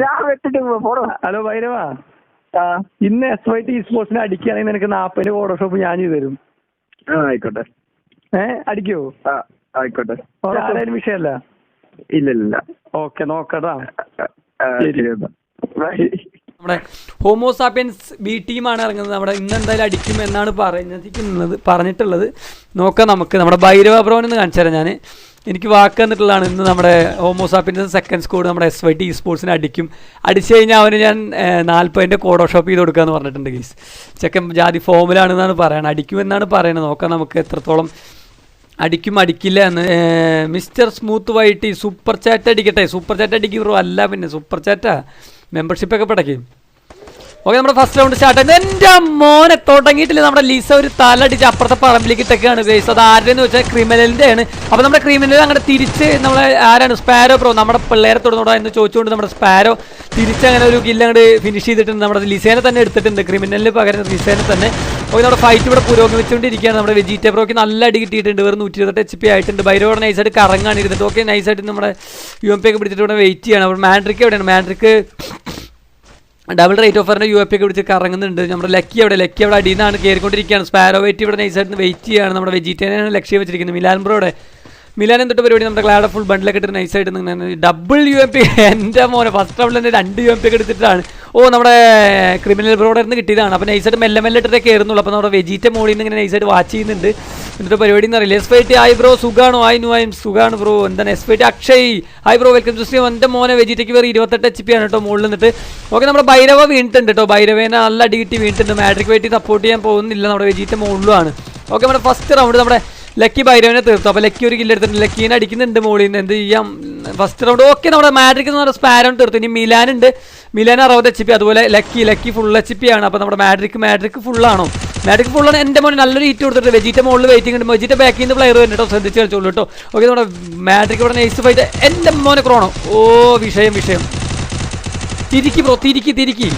ഞാൻ വെച്ചിട്ട് പോടാ. ഹലോ ഭൈരവ. ആ. ഇന്ന് എസ് വൈ ടി സ്പോർട്സിന് അടിക്കുകയാണെങ്കിൽ നിനക്ക് നാപ്പതിന് ഫോട്ടോഷോപ്പ് ഞാൻ ചെയ്തു തരും. ആയിക്കോട്ടെ. ഏഹ് അടിക്കോ? ആയിക്കോട്ടെ. ആരായാലും വിഷയമല്ല? ഇല്ല ഇല്ല ഇല്ല ഓക്കെ നോക്കട്ടാ നമ്മുടെ ഹോമോസാപ്പിയൻസ് ബി ടീമാണ് ഇറങ്ങുന്നത്. നമ്മുടെ ഇന്ന് എന്തായാലും അടിക്കും എന്നാണ് പറഞ്ഞിരിക്കുന്നത് പറഞ്ഞിട്ടുള്ളത്. നോക്കാം നമുക്ക്. നമ്മുടെ ഭൈരവ ബ്രോൻ എന്ന് കാണിച്ചു തരാം ഞാൻ എനിക്ക് വാക്ക് തന്നിട്ടുള്ളതാണ് ഇന്ന് നമ്മുടെ ഹോമോസാപ്പിന്റെ സെക്കൻഡ് സ്കോഡ് നമ്മുടെ എസ് വൈ ടി സ്പോർട്സിനെ അടിക്കും. അടിച്ചു കഴിഞ്ഞാൽ അവന് ഞാൻ നാൽപ്പതിന്റെ കോഡോ ഷോപ്പ് ചെയ്ത് കൊടുക്കാമെന്ന് പറഞ്ഞിട്ടുണ്ട് ഗീസ്. ചെക്കൻ ജാതി ഫോമിലാണെന്നാണ് പറയുന്നത് അടിക്കുമെന്നാണ് പറയുന്നത് നോക്കാം നമുക്ക് എത്രത്തോളം അടിക്കും അടിക്കില്ല എന്ന്. Mister smooth whitey super chat അടിക്കട്ടെ. Super chat അടിക്കും ബ്രോ. അല്ല പിന്നെ സൂപ്പർ ചാറ്റാ. മെമ്പർഷിപ്പൊക്കെ പടക്കും ഓക്കെ നമ്മുടെ ഫസ്റ്റ് റൗണ്ട് സ്റ്റാർട്ട് ആയത് എന്റെ മോനെ തുടങ്ങിയിട്ടില്ല. നമ്മുടെ ലിസ ഒരു തലടിച്ച് അപ്പുറത്തെ പറമ്പിലേക്ക് ഇട്ടൊക്കെയാണ് ഗൈസ് അത് ആരുടെന്ന് വെച്ചാൽ ക്രിമിനലിന്റെ ആണ് അപ്പോൾ നമ്മുടെ ക്രിമിനൽ അങ്ങനെ തിരിച്ച് നമ്മളെ ആരാണ്? സ്പാരോ പ്രോ നമ്മുടെ പിള്ളേരെ തുടർന്നോടാ എന്ന് ചോദിച്ചുകൊണ്ട് നമ്മുടെ സ്പാരോ തിരിച്ച് അങ്ങനെ ഒരു കില്ല് അങ്ങോട്ട് ഫിനിഷ് ചെയ്തിട്ടുണ്ട്. നമ്മുടെ ലിസേനെ തന്നെ എടുത്തിട്ടുണ്ട്. ക്രിമിനലിന് പകരം ലിസേനെ തന്നെ. ഓക്കെ നമ്മുടെ ഫൈറ്റ് ഇവിടെ പുരോഗമിച്ചുകൊണ്ടിരിക്കുകയാണ് നമ്മുടെ വെജിറ്റ ബ്രോക്ക് നല്ല അടി കിട്ടിയിട്ടുണ്ട്. വെറും നൂറ്റി ഇരുപത്തെട്ട് എച്ച് പി ആയിട്ടുണ്ട് ബൈരോടെ നൈസായിട്ട് കറങ്ങാണ് ഇരുന്നിട്ട്. ഓക്കെ നൈസായിട്ട് നമ്മുടെ യു എം പി ഒക്കെ പിടിച്ചിട്ട് ഇവിടെ വെയിറ്റ് ചെയ്യണം. അപ്പോൾ മാൻഡ്രിക്ക് എവിടെയാണ്? മാൻഡ്രിക്ക് ഡബിൾ റേറ്റ് ഓഫറിന്റെ യു എഫ് ഒക്കെ പിടിച്ച് കറങ്ങുന്നുണ്ട്. നമ്മുടെ ലക്കി അവിടെ ലക്കി അവിടെ അടിയിൽ നിന്നാണ് കയറിക്കൊണ്ടിരിക്കുകയാണ് സ്പാരോ വെയിറ്റ് ഇവിടെ നൈസായിട്ട് വെയിറ്റ് ചെയ്യുകയാണ് നമ്മുടെ വെജിറ്റേറിയനാണ് ലക്ഷ്യം വെച്ചിരിക്കുന്നത്. മിലാൻ ബ്രോയുടെ മിലാൻ തൊട്ട് പരിപാടി നമ്മുടെ ക്ലാഡ് ഫുൾ ബണ്ടിലൊക്കെ ഇട്ട് നൈസായിട്ട് നിന്ന് ഡബിൾ യു എം പി എന്റെ മോനെ ഫസ്റ്റ് റൗണ്ടിൽ തന്നെ രണ്ട് യു എം പി ഒക്കെ എടുത്തിട്ടാണ്. ഓ നമ്മുടെ ക്രിമിനൽ ബ്രോയുടെ നിന്ന് കിട്ടിയതാണ്. അപ്പോൾ നൈസായിട്ട് മെല്ലെ മെല്ലെ ഇട്ടിട്ടേ കയറുന്നുള്ളൂ അപ്പോൾ നമ്മുടെ വെജിറ്റ മോളിൽ നിന്ന് ഇങ്ങനെ നൈസായിട്ട് വാച്ച് ചെയ്യുന്നുണ്ട്. എന്നിട്ട് പരിപാടി എന്ന് അറിയില്ല എസ് ഫൈറ്റ് ഹൈ ബ്രോ സുഖാണോ? ആയി നു ആയും സുഖാണ് ബ്രോ എന്താണ് S fight Akshay. Hi bro welcome to stream എന്റെ മോനെ വെജിറ്റയ്ക്ക് വേറെ ഇരുപത്തെട്ട് എച്ച് പി ആണ് കേട്ടോ മുകളിൽ നിന്നിട്ട്. ഓക്കെ നമ്മുടെ ഭൈരവ വീണിട്ടുണ്ട് കേട്ടോ. ഭൈരവേനെ നല്ല അടി കിട്ടി വീണിട്ടുണ്ട്. മാട്രിക് വെയിറ്റ് സപ്പോർട്ട് ചെയ്യാൻ പോകുന്നില്ല നമ്മുടെ വെജിറ്റ മുകളിലുമാണ് ഓക്കെ നമ്മുടെ ഫസ്റ്റ് റൗണ്ട് നമ്മുടെ ലക്കി ഭൈരവനെ തീർത്തു. അപ്പോൾ ലക്കി ഒരു കില്ല് എടുത്തിട്ടുണ്ട്. ലക്കീനെ അടിക്കുന്നുണ്ട് മുകളിൽ നിന്ന്. എന്ത് ചെയ്യാം? ഫസ്റ്റ് റൗണ്ട് ഓക്കെ നമ്മുടെ മാഡ്രിക്ക് എന്ന് പറഞ്ഞ സ്പാരോൺ തീർത്തു. ഇനി മിലാൻ ഉണ്ട്. മിലാൻ അറുപത് എച്ച് പി അതുപോലെ Lucky Lucky full H P ആണ്. അപ്പോൾ നമ്മുടെ മാഡ്രിക്ക് മാട്രിക് ഫുള്ളാണോ മാഡ്രിക്ക് ഫുള്ളാണ് എന്റെ മോനെ നല്ലൊരു ഹീറ്റ് കൊടുത്തിട്ട് വെജിറ്റ മുകളിൽ വെയിറ്റിംഗ് ഉണ്ട്. വെജിറ്റ ബാക്കിൽ നിന്ന് പ്ലെയർ വരുന്നുണ്ട് ശ്രദ്ധിച്ച് കളിച്ചോളൂ കേട്ടോ. ഓക്കെ നമ്മുടെ മാഡ്രിക്ക് ഇവിടെ നൈസ് ഫൈറ്റ് എന്റെ മോനെ ക്രോണോ ഓ വിഷയം വിഷയം. തിരിക്കി ബ്രോ തിരിക്കി തിരിക്കി.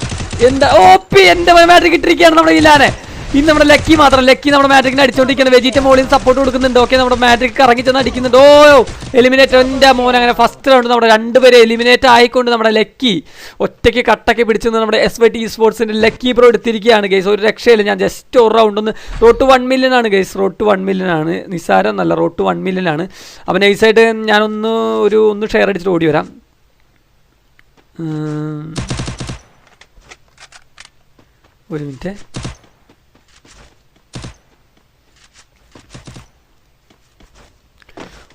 എന്താ? ഓ പി എന്റെ മാഡ്രിക്ക് ഇട്ടിരിക്കുകയാണ് നമ്മുടെ ഇല്ലാനെ ഇന്ന് നമ്മുടെ ലക്കി മാത്രം. ലക്കി നമ്മുടെ മാട്രിക്കിനെ അടിച്ചോണ്ടിരിക്കുന്നത് വെജിറ്റ മോളിൽ സപ്പോർട്ട് കൊടുക്കുന്നുണ്ട്. ഓക്കെ നമ്മുടെ മാട്രിക് ഇറങ്ങി ചെന്ന് അടിക്കുന്നുണ്ട്. ഓ എലിമിനേറ്റ് എന്റെ മോൻ അങ്ങനെ ഫസ്റ്റ് റൗണ്ട് നമ്മുടെ രണ്ടുപേരെ എലിമിനേറ്റ് ആയിക്കൊണ്ട് നമ്മുടെ ലക്കി ഒറ്റയ്ക്ക് കട്ടൊക്കെ പിടിച്ചു നിന്ന് നമ്മുടെ എസ് വൈ ടി സ്പോർട്സിന്റെ ലക്കി പ്രോ എടുത്തിരിക്കുകയാണ് ഗൈസ് ഒരു രക്ഷയില്ല. ഞാൻ ജസ്റ്റ് ഒരു റൗണ്ട് ഒന്ന് റോഡ് ടു വൺ മില്യൺ ആണ് guys road to one million ആണ്. നിസ്സാരം നല്ല റോഡ് ടു വൺ മില്യൺ ആണ്. അപ്പം നൈസായിട്ട് ഞാനൊന്ന് ഒരു ഒന്ന് ഷെയർ അടിച്ചിട്ട് ഓടി വരാം. ഒരു മിനിറ്റ്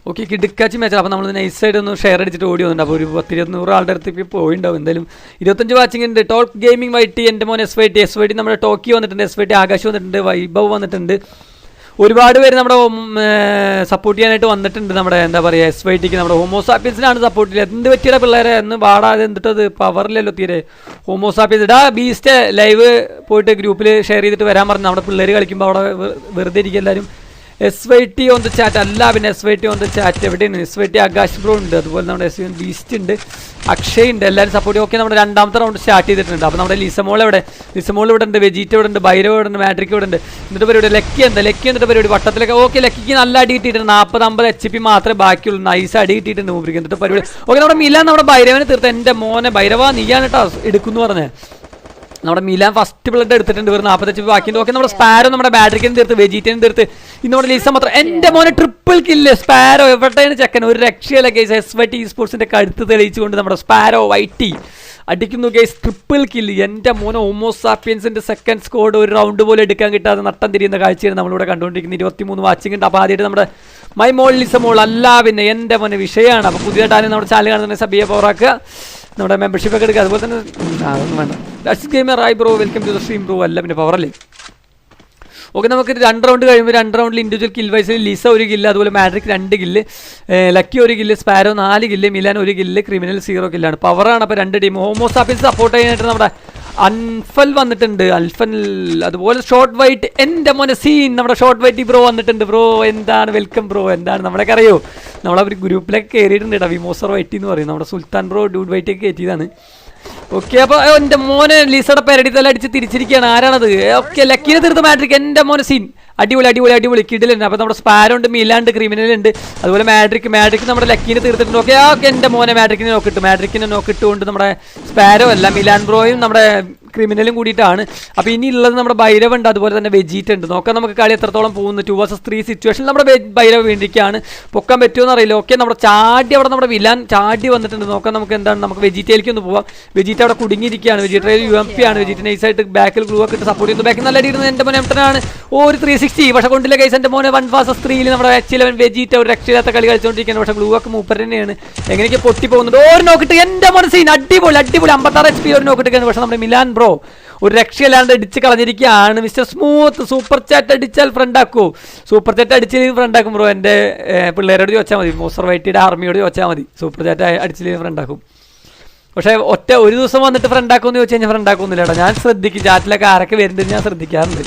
ഓക്കെ കിടുക്കാച്ചി മാച്ച് അപ്പോൾ നമ്മൾ നൈസ് സൈഡ് ഒന്ന് ഷെയർ അടിച്ചിട്ട് ഓടി വന്നിട്ടുണ്ട്. അപ്പോൾ ഒരു പത്തി ഇരുന്നൂറ് ആളുടെ അടുത്ത് പോയിണ്ടാവും എന്തായാലും. ഇരുപത്തഞ്ച് വാച്ചിങ് ഉണ്ട്. ടോപ്പ് ഗെയിമിംഗ് വൈ ടി എന്റെ മോൻ S Y T S Y T നമ്മുടെ ടോക്കി വന്നിട്ടുണ്ട്. എസ് വൈ ടി ആകാശ് വന്നിട്ടുണ്ട്. വൈഭവ് വന്നിട്ടുണ്ട്. ഒരുപാട് പേര് നമ്മുടെ സപ്പോർട്ട് ചെയ്യാനായിട്ട് വന്നിട്ടുണ്ട് നമ്മുടെ എന്താ പറയുക എസ് വൈ ടിക്ക് നമ്മുടെ ഹോമോസാപ്പിയൻസിനാണ് സപ്പോർട്ട് ചെയ്യുക എന്ത് പറ്റിയുടെ പിള്ളേരെ? എന്ന് പാടാതെ എന്നിട്ടത് പവറിലല്ലോ തീരെ. ഹോമോസാപ്പിയൻസ് ഇടാ ബീസ്റ്റ് ലൈവ് പോയിട്ട് ഗ്രൂപ്പിൽ ഷെയർ ചെയ്തിട്ട് വരാൻ പറഞ്ഞു. നമ്മുടെ പിള്ളേർ കളിക്കുമ്പോൾ അവിടെ വെറുതെ ഇരിക്കും എല്ലാവരും S Y T on the chat അല്ല പിന്നെ S Y T on the chat എവിടെയാണ്? S Y T Akash bro ഉണ്ട്. അതുപോലെ നമ്മുടെ എസ് വി ബീസ്റ്റ് ഉണ്ട്. അക്ഷയ് ഉണ്ട്. എല്ലാവരും സപ്പോർട്ട് ഓക്കെ നമ്മുടെ രണ്ടാമത്തെ റൗണ്ട് സ്റ്റാർട്ട് ചെയ്തിട്ടുണ്ട്. അപ്പോൾ നമ്മുടെ ലിസമോൾ എവിടെ? ലിസമോൾ ഇവിടെ ഉണ്ട് വെജിറ്റ് ഇവിടെ ഉണ്ട് ഭൈരവ് ഇവിടെ ഉണ്ട് മാട്രിക് ഇവിടെ ഉണ്ട്. എന്നിട്ട് പരിപാടി ലക്കി എന്താ ലക്കി എന്നിട്ട് പരിപാടി വട്ടത്തിലൊക്കെ ഓക്കെ ലക്കിക്ക് നല്ല അടി കിട്ടിയിട്ടുണ്ട്. നാൽപ്പത് അമ്പത് എച്ച് പി മാത്രമേ ബാക്കിയുള്ളൂ. നൈസ് അടി കിട്ടിയിട്ടുണ്ട് മൂപ്പർക്ക് എന്നിട്ട് പരിപാടി ഓക്കെ നമ്മുടെ മില്ല നമ്മുടെ ഭൈരവനെ തീർത്ത്. എന്റെ മോനെ ഭൈരവ നീയാണ് കേട്ടോ എടുക്കുന്നു പറഞ്ഞത് നമ്മുടെ മിലാൻ ഫസ്റ്റ് ബ്ലഡ് എടുത്തിട്ടുണ്ട്. വെറും നാൽപ്പത്തഞ്ച് ബാക്കിയുണ്ട്. ഓക്കെ നമ്മുടെ സ്പാരോ നമ്മുടെ ബാറ്ററിക്കും തീർത്ത് വെജിറ്റേനും തീർത്ത്. ഇന്ന് നമ്മുടെ ലീസ മാത്രം. എന്റെ മോനെ ട്രിപ്പിൾ കില്ല് സ്പാരോ എവിടെയാണ് ചെക്കൻ? ഒരു രക്ഷയില്ല കേസ് എസ് വൈ ടി സ്പോർട്സിന്റെ കഴുത്ത് തെളിയിച്ചുകൊണ്ട് നമ്മുടെ സ്പാരോ വൈറ്റി അടിക്കുന്നു കേസ് ട്രിപ്പിൾ കില്ല് എന്റെ മോനെ സാപ്പിയൻസിന്റെ സെക്കൻഡ് സ്കോഡ് ഒരു റൗണ്ട് പോലും എടുക്കാൻ കിട്ടാതെ നട്ടം തിരിയുന്ന കാഴ്ചയാണ് നമ്മളിവിടെ കണ്ടുകൊണ്ടിരിക്കുന്നത്. ഇരുപത്തിമൂന്ന് വാച്ചിങ് ഉണ്ട്. അപ്പോൾ ആദ്യമായിട്ട് നമ്മുടെ മൈ മോൾ ലിസമോൾ അല്ല പിന്നെ എന്റെ മോനെ വിഷയമാണ് അപ്പോൾ പുതിയതായിട്ട് നമ്മുടെ ചാനൽ കാണുന്ന സബിയെ പവറാക്കുക നമ്മുടെ മെമ്പർഷിപ്പ് ഒക്കെ എടുക്കുക. അതുപോലെ തന്നെ അതൊന്നും വേണ്ട. ഗെയിമർ ആയി bro welcome to the stream bro. അല്ല പിന്നെ പവറല്ലേ ഓക്കെ നമുക്ക് രണ്ട് റൗണ്ട് കഴിയുമ്പോൾ രണ്ട് റൗണ്ടിൽ ഇൻഡിവിജ്വൽ കിൽ വൈസിൽ ലിസ ഒരു കില്ല് അതുപോലെ മാഡ്രിക് രണ്ട് കില്ല് ലക്കി ഒരു കില്ല് സ്പാരോ നാല് കില്ല് മിലാൻ ഒരു കില്ല് ക്രിമിനൽ സീറോ കില്ലാണ് പവറാണ് അപ്പോൾ രണ്ട് ടീം ഹോമോസാപ്പിൽ സപ്പോർട്ട് ചെയ്യാനായിട്ട് നമ്മുടെ അൻഫൽ വന്നിട്ടുണ്ട്. അൽഫൽ അതുപോലെ ഷോർട്ട് വൈറ്റ്. എന്റെ മോനെ സീൻ. നമ്മുടെ ഷോർട്ട് വൈറ്റ് ബ്രോ വന്നിട്ടുണ്ട് ബ്രോ. എന്താണ്? Welcome bro. എന്താണ്? നമ്മളൊക്കെ അറിയോ? നമ്മളവർ ഗ്രൂപ്പിലൊക്കെ കയറിയിട്ടുണ്ട് കേട്ടോ വിമോസർ വൈറ്റി എന്ന് പറയും. നമ്മുടെ സുൽത്താൻ ബ്രോ ഡ്യൂഡ് വൈറ്റൊക്കെ കയറ്റിയതാണ്. ഓക്കെ അപ്പൊ എന്റെ മോനെ ലിസയുടെ പേരടി തല അടിച്ച് തിരിച്ചിരിക്കുകയാണ്. ആരാണത്? ഓക്കെ ലക്കിനെ തീർത്ത് മാട്രിക്. എന്റെ മോനെ സീൻ. അടിപൊളി അടിപൊളി അടിപൊളി. കിടിലുണ്ട് അപ്പൊ നമ്മുടെ സ്പാരോ ഉണ്ട് മിലാണ്ട് ക്രിമിനൽ ഉണ്ട്. അതുപോലെ മാട്രിക് മാട്രിക് നമ്മുടെ ലക്കിനെ തീർത്തിട്ടുണ്ട്. ഓക്കെ ഓക്കെ എന്റെ മോനെ മാട്രിക്കിനെ നോക്കിട്ട് മാട്രിക്കിനെ നോക്കിട്ടുകൊണ്ട് നമ്മുടെ സ്പാരോ അല്ല മിലാൻ ബ്രോയും നമ്മുടെ ക്രിമിനലും കൂടിയിട്ടാണ്. അപ്പോൾ ഇനി ഉള്ളത് നമ്മുടെ ഭൈരവ് ഉണ്ട് അതുപോലെ തന്നെ വെജീറ്റ് ഉണ്ട്. നോക്കാം നമുക്ക് കളി എത്രത്തോളം പോകുന്നു. ടു വേഴ്സസ് ത്രീ സിറ്റുവേഷൻ നമ്മുടെ ഭൈരവ് വേണ്ടിയിരിക്കുകയാണ്. പൊക്കാൻ പറ്റുമോ അറിയില്ല ഓക്കെ നമ്മുടെ ചാടി അവിടെ നമ്മുടെ വിലാൻ ചാടി വന്നിട്ടുണ്ട്. നോക്കാം നമുക്ക് എന്താണ് നമുക്ക് വെജിറ്റയിലേക്ക് ഒന്ന് പോവാം. വെജിറ്റ് അവിടെ കുടുങ്ങിയിരിക്കുകയാണ്. വെജിറ്റയിൽ യു എം പി ആണ്. വെജിറ്റ് നൈസായിട്ട് ബാക്കിൽ ഗ്ലൂ ഒക്കെ സപ്പോർട്ട് ചെയ്യുന്നു. ബാക്കിൽ നല്ല രീതിയിൽ എന്റെ മോനെ എംട്ടനാണ് ഒരു ത്രീ സിക്സ്റ്റി പക്ഷേ കൊണ്ടില്ല കൈസ് എന്റെ മോനെ വൺ ഫാസസ് ത്രീയിൽ നമ്മുടെ എച്ച് ഇലവൻ വെജിറ്റ് ഒരു രക്ഷയില്ലാത്ത കളി കളിച്ചുകൊണ്ടിരിക്കുകയാണ് പക്ഷേ ഗ്ലൂ ഒക്കെ മൂപ്പർ തന്നെയാണ്. എങ്ങനെയൊക്കെ പൊട്ടി പോകുന്നുണ്ട്. ഒരു നോക്കിട്ട് എന്റെ മോനെ സീൻ അടിപൊളി അടിപൊളി. അമ്പത്താറ് എച്ച് പി ഒരു നോക്കിട്ടൊക്കെയാണ് പക്ഷേ നമ്മുടെ മിലാൻ ബ്രോ ഒരു രക്ഷയില്ലാണ്ട് അടിച്ച് കളഞ്ഞിരിക്കുകയാണ്. മിസ്റ്റർ സ്മൂത്ത് സൂപ്പർ ചാറ്റ് അടിച്ചാൽ ഫ്രണ്ട് ആക്കൂ സൂപ്പർ ചാറ്റ് അടിച്ചില്ലെങ്കിൽ ഫ്രണ്ട് ആക്കും ബ്രോ. എന്റെ പിള്ളേരോട് ചോദിച്ചാൽ മതി. മോസർ വൈറ്റിയുടെ ആർമിയോട് ചോദിച്ചാൽ മതി. സൂപ്പർ ചാറ്റ് അടിച്ചില്ലെങ്കിൽ ഫ്രണ്ട് ആക്കും പക്ഷേ ഒറ്റ ഒരു ദിവസം വന്നിട്ട് ഫ്രണ്ട് ആക്കുമെന്ന് ചോദിച്ചു കഴിഞ്ഞാൽ ഫ്രണ്ട് ആക്കുന്നില്ല കേട്ടോ. ഞാൻ ശ്രദ്ധിക്കും. ചാറ്റിലൊക്കെ ആരൊക്കെ വരുന്നുണ്ട് ഞാൻ ശ്രദ്ധിക്കാറുണ്ട്.